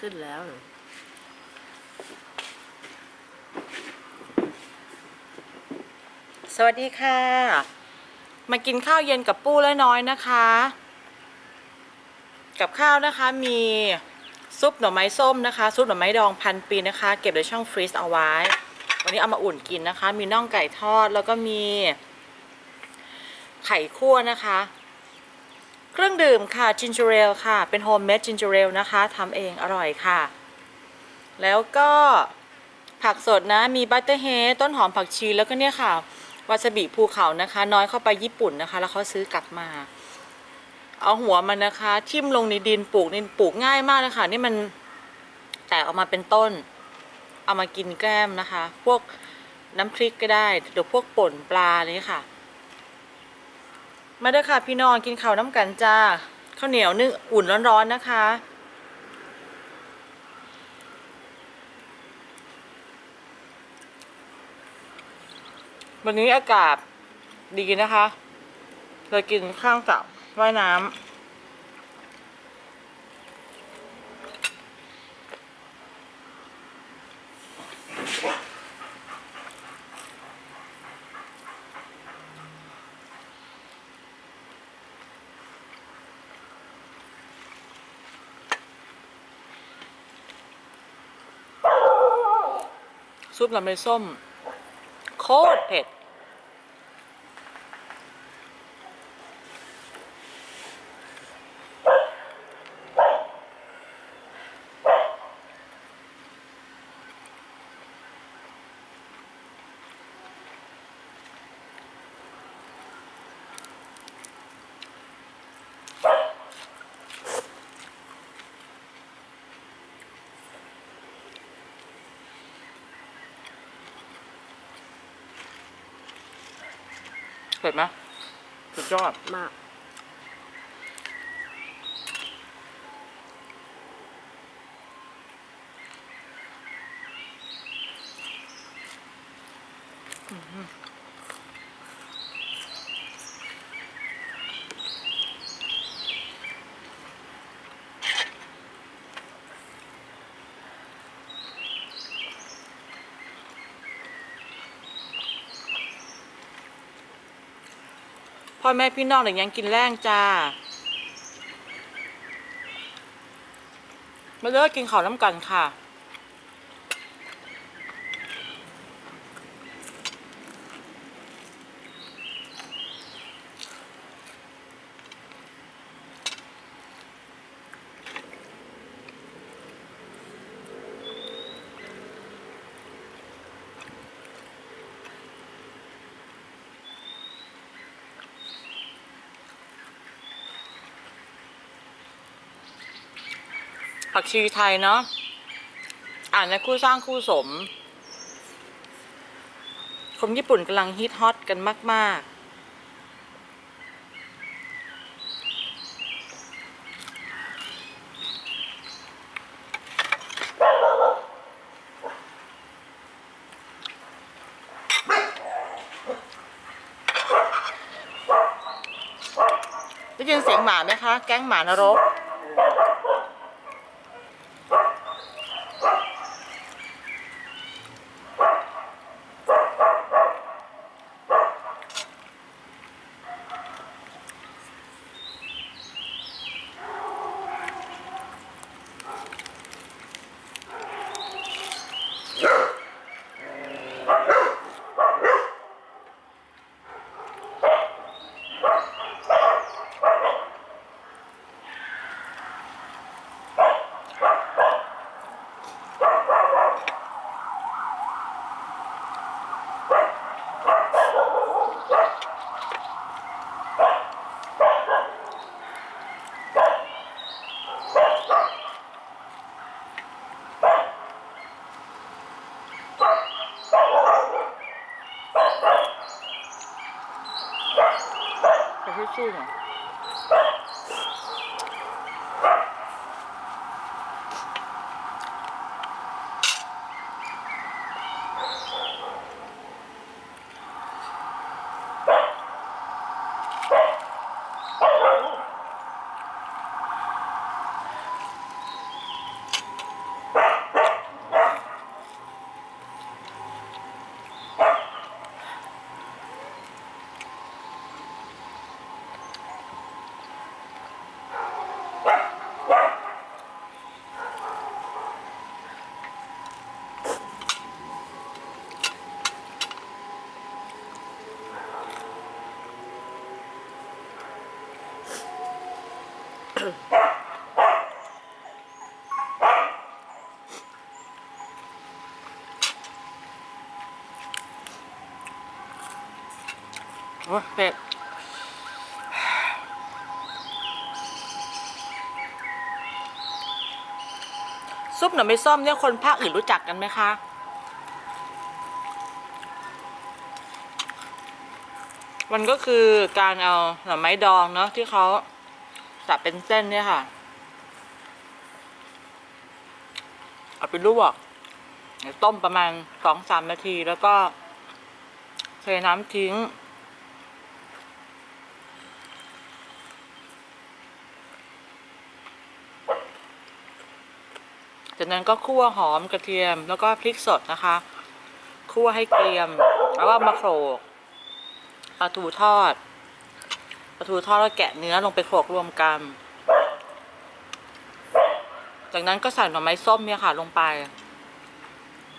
ขึ้นแล้วหรอสวัสดีค่ะ มากินข้าวเย็นกับปู้และน้อยนะคะ กับข้าวนะคะมีซุปหน่อไม้ส้มนะคะ ซุปหน่อไม้ดองพันปีนะคะ เก็บในช่องฟรีซเอาไว้ วันนี้เอามาอุ่นกินนะคะ มีน่องไก่ทอดแล้วก็มี ไข่คั่วนะคะ เครื่องดื่มค่ะจินจูเรลค่ะ เป็นโฮมเมดจินจูเรลนะคะทำเองอร่อยค่ะ แล้วก็ผักสดนะมีบัตเตอร์เฮดต้นหอมผักชีแล้วก็เนี่ยค่ะวาซาบิภูเขานะคะ น้อยเข้าไปญี่ปุ่นนะคะ แล้วเขาซื้อกลับมา เอาหัวมันนะคะ ทิ่มลงในดินปลูกนี่ปลูกง่ายมากเลยค่ะ นี่มันแตกออกมาเป็นต้น เอามากินแกล้มนะคะ พวกน้ำพริกก็ได้หรือพวกป่นปลาอะไรนี้ค่ะ มาเด้อค่ะพี่น้องกินข้าวน้ำกันจ้าข้าวเหนียวนึ่งอุ่นร้อนๆนะคะ วันนี้อากาศดีนะคะเลยกินข้างสระว่ายน้ำ ซุปลำไยส้ม โคตรเผ็ด เผ็ดไหมสุดยอด มาก พ่อแม่พี่น้องเด็กยังกินแรงจ้ามาเลิกกินข้าวน้ำกันค่ะ ผักชีไทยเนาะอ่านในคู่สร้างคู่สม คนญี่ปุ่นกำลังฮิตฮอตกันมาก ๆได้ยินเสียงหมาไหมคะ แก๊งหมานรก ไโอ้ยเผ็ดซุปหน่อไม้ส้มเนี่ยคนภาคอื่นรู้จักกันไหมคะ มันก็คือการเอาหน่อไม้ดองเนาะที่เขาสับเป็นเส้นเนี่ยค่ะ เอาไปลวกต้มประมาณสองสามนาทีแล้วก็เทน้ำทิ้ง จากนั้นก็คั่วหอมกระเทียม แล้วก็พริกสดนะคะ คั่วให้เกรียม แล้วก็มาโขลกปลาทูทอดปลาทูทอดแล้วแกะเนื้อลงไปโขลกรวมกัน จากนั้นก็ใส่หน่อไม้ส้มเนี่ยค่ะลงไป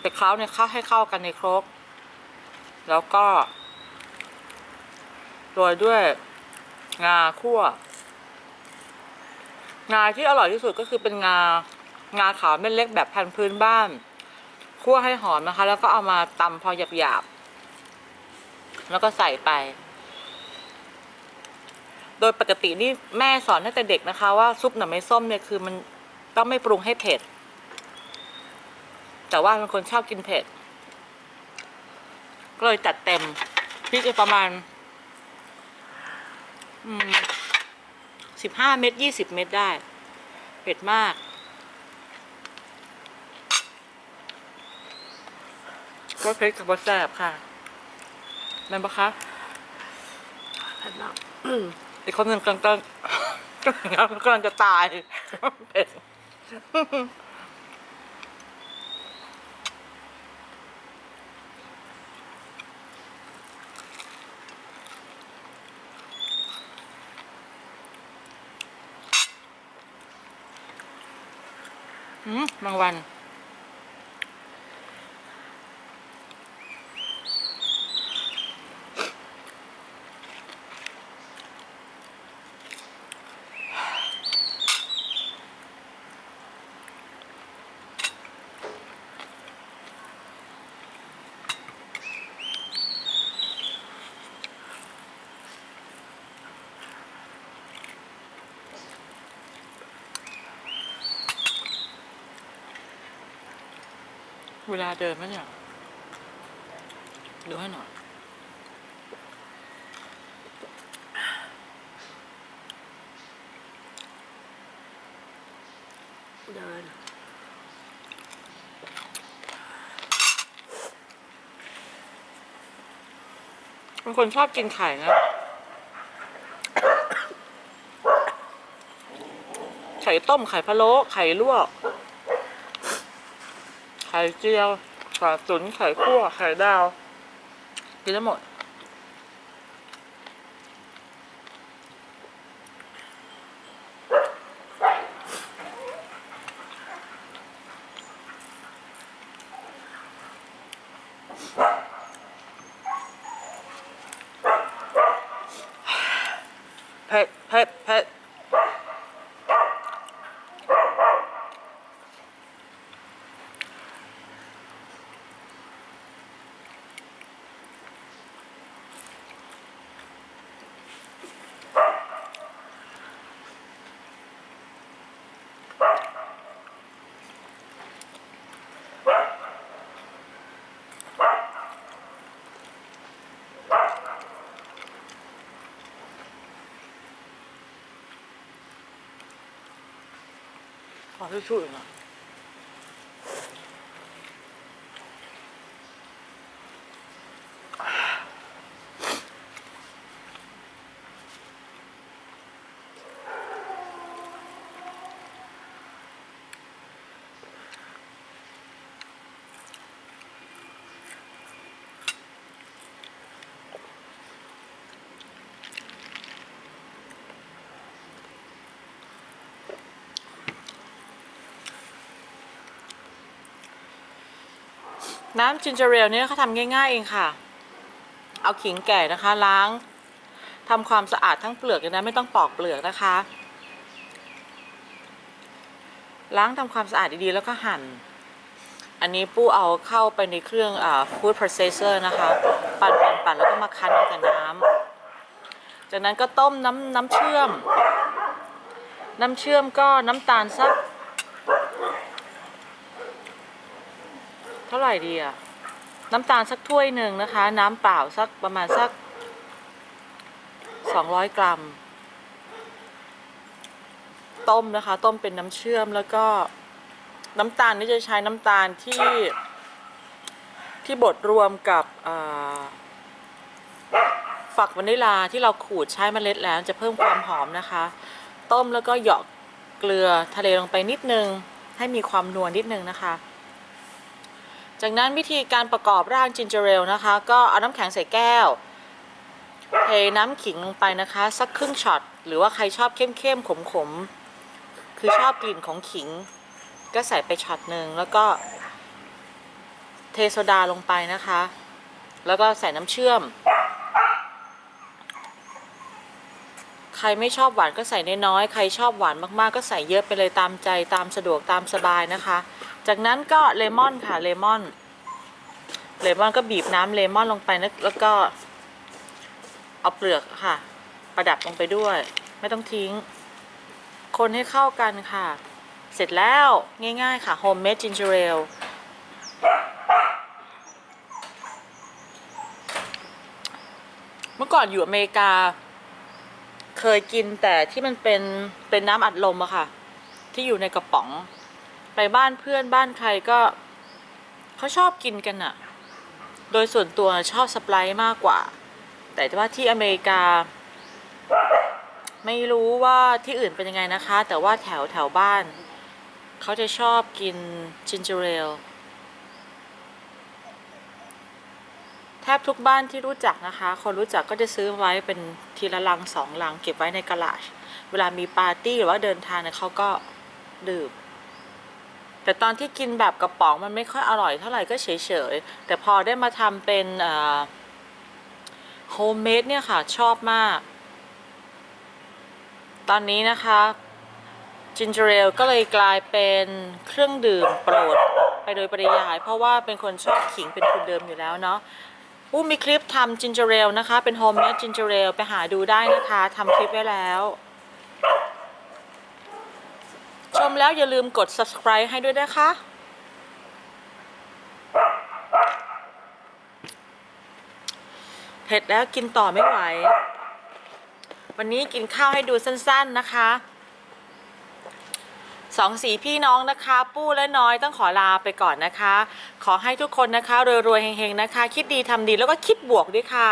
ไปเคล้าเนี่ยเข้าให้เข้ากันในครก แล้วก็โรยด้วยงาคั่ว งาที่อร่อยที่สุดก็คือเป็นงา งาขาวเม็ดเล็กแบบพันพื้นบ้านคั่วให้หอมนะคะ แล้วก็เอามาตำพอหยาบๆแล้วก็ใส่ไป โดยปกตินี่แม่สอนตั้งแต่เด็กนะคะ ว่าซุปหน่อไม้ส้มเนี่ยคือมันต้องไม่ปรุงให้เผ็ด แต่ว่าเป็นคนชอบกินเผ็ด ก็เลยจัดเต็มพริกประมาณสิบห้าเม็ดยี่สิบเม็ดได้ เผ็ดมาก ก็เพชรกับแซ่บค่ะนั่นปะคะเผ็ดมากอีกคนหนึ่งกำลังกำลังกำลังจะตายเผ็ดอืมบางวัน เวลาเดินมั้ยเนี่ยดูให้หน่อยเดินเป็นคนชอบกินไข่นะ ไข่ต้มไข่พะโล้ไข่ลวก ไข่เจียวไข่ตุ๋นไข่คั่วไข่ดาว กินได้หมด เผ็ดเผ็ดเผ็ด ขอทิชชู่ น้ำจินเจอร์เรลนี่เขาทำง่าย ๆ เองค่ะ เอาขิงแก่นะคะ ล้างทำความสะอาดทั้งเปลือกเลยนะไม่ต้องปอกเปลือกนะคะ ล้างทำความสะอาดดีๆแล้วก็หั่น อันนี้ปู้เอาเข้าไปในเครื่องอ่า food processor นะคะ ปั่นปั่นปั่นแล้วก็มาคั้นเอาแต่น้ำจากนั้นก็ต้มน้ำน้ำเชื่อม น้ำเชื่อมก็น้ำตาลสัก ท่าไหร่ดีอะน้ำตาลสักถ้วยหนึ่งนะคะ น้ำเปล่าสักประมาณสัก200กรัม ต้มนะคะ ต้มเป็นน้ำเชื่อมแล้วก็น้ำตาลนี่จะใช้น้ำตาลที่ ที่บดรวมกับฝักวานิลาที่เราขูดใช้เมล็ดแล้วจะเพิ่มความหอมนะคะ ต้มแล้วก็เหยาะเกลือทะเลลงไปนิดนึง ให้มีความนวลนิดนึงนะคะ จากนั้นวิธีการประกอบร่างจินเจอร์เรลนะคะ ก็เอาน้ำแข็งใส่แก้ว เทน้ำขิงลงไปนะคะ สักครึ่งช็อต หรือว่าใครชอบเข้มๆขมๆ คือชอบกลิ่นของขิง ก็ใส่ไปช็อตหนึ่งแล้วก็เทโซดาลงไปนะคะ แล้วก็ใส่น้ำเชื่อม ใค รไม่ชอบหวานก็ใส่น้อยๆ ใครชอบหวานมากๆ ก็ใส่เยอะไปเลยตามใจตามสะดวกตามสบายนะคะ จากนั้นก็เลมอนค่ะเลมอน เลมอนก็บีบน้ำเลมอนลงไปนะแล้วก็ เอาเปลือกค่ะ ประดับลงไปด้วย ไม่ต้องทิ้ง คนให้เข้ากันค่ะ เสร็จแล้วง่ายๆค่ะ homemade ginger ale เมื่อก่อนอยู่อเมริกา เคยกินแต่ที่มันเป็นเป็นน้ำอัดลมอะค่ะ ที่อยู่ในกระป๋อง ไปบ้านเพื่อนบ้านใครก็เขาชอบกินกันอะโดยส่วนตัวชอบสไปร์มากกว่า แต่ว่าที่อเมริกา ไม่รู้ว่าที่อื่นเป็นยังไงนะคะ แต่ว่าแถวแถวบ้าน เขาจะชอบกินจินเจอร์เรล แทบทุกบ้านที่รู้จักนะคะ คนรู้จักก็จะซื้อไว้เป็นทีละลังสองลังเก็บไว้ในกระลาช เวลามีปาร์ตี้หรือว่าเดินทางเนี่ยเขาก็ดื่ม แต่ตอนที่กินแบบกระป๋องมันไม่ค่อยอร่อยเท่าไหร่ก็เฉยๆ แต่พอได้มาทำเป็นโฮมเมดเนี่ยค่ะชอบมาก ตอนนี้นะคะจินเจอร์เรลก็เลยกลายเป็นเครื่องดื่มโปรดไปโดยปริยาย เพราะว่าเป็นคนชอบขิงเป็นทุนเดิมอยู่แล้วเนาะ อู้มีคลิปทำจินเจอร์เรลนะคะ เป็นโฮมเมดจินเจอร์เรลไปหาดูได้นะคะทำคลิปไว้แล้ว ชมแล้วอย่าลืมกด subscribe ให้ด้วยนะคะ เผ็ดแล้วกินต่อไม่ไหว วันนี้กินข้าวให้ดูสั้น ๆนะคะ สองสีพี่น้องนะคะ ปู้และน้อยต้องขอลาไปก่อนนะคะ ขอให้ทุกคนนะคะรวยๆเฮงๆนะคะ คิดดีทำดีแล้วก็คิดบวกด้วยค่ะ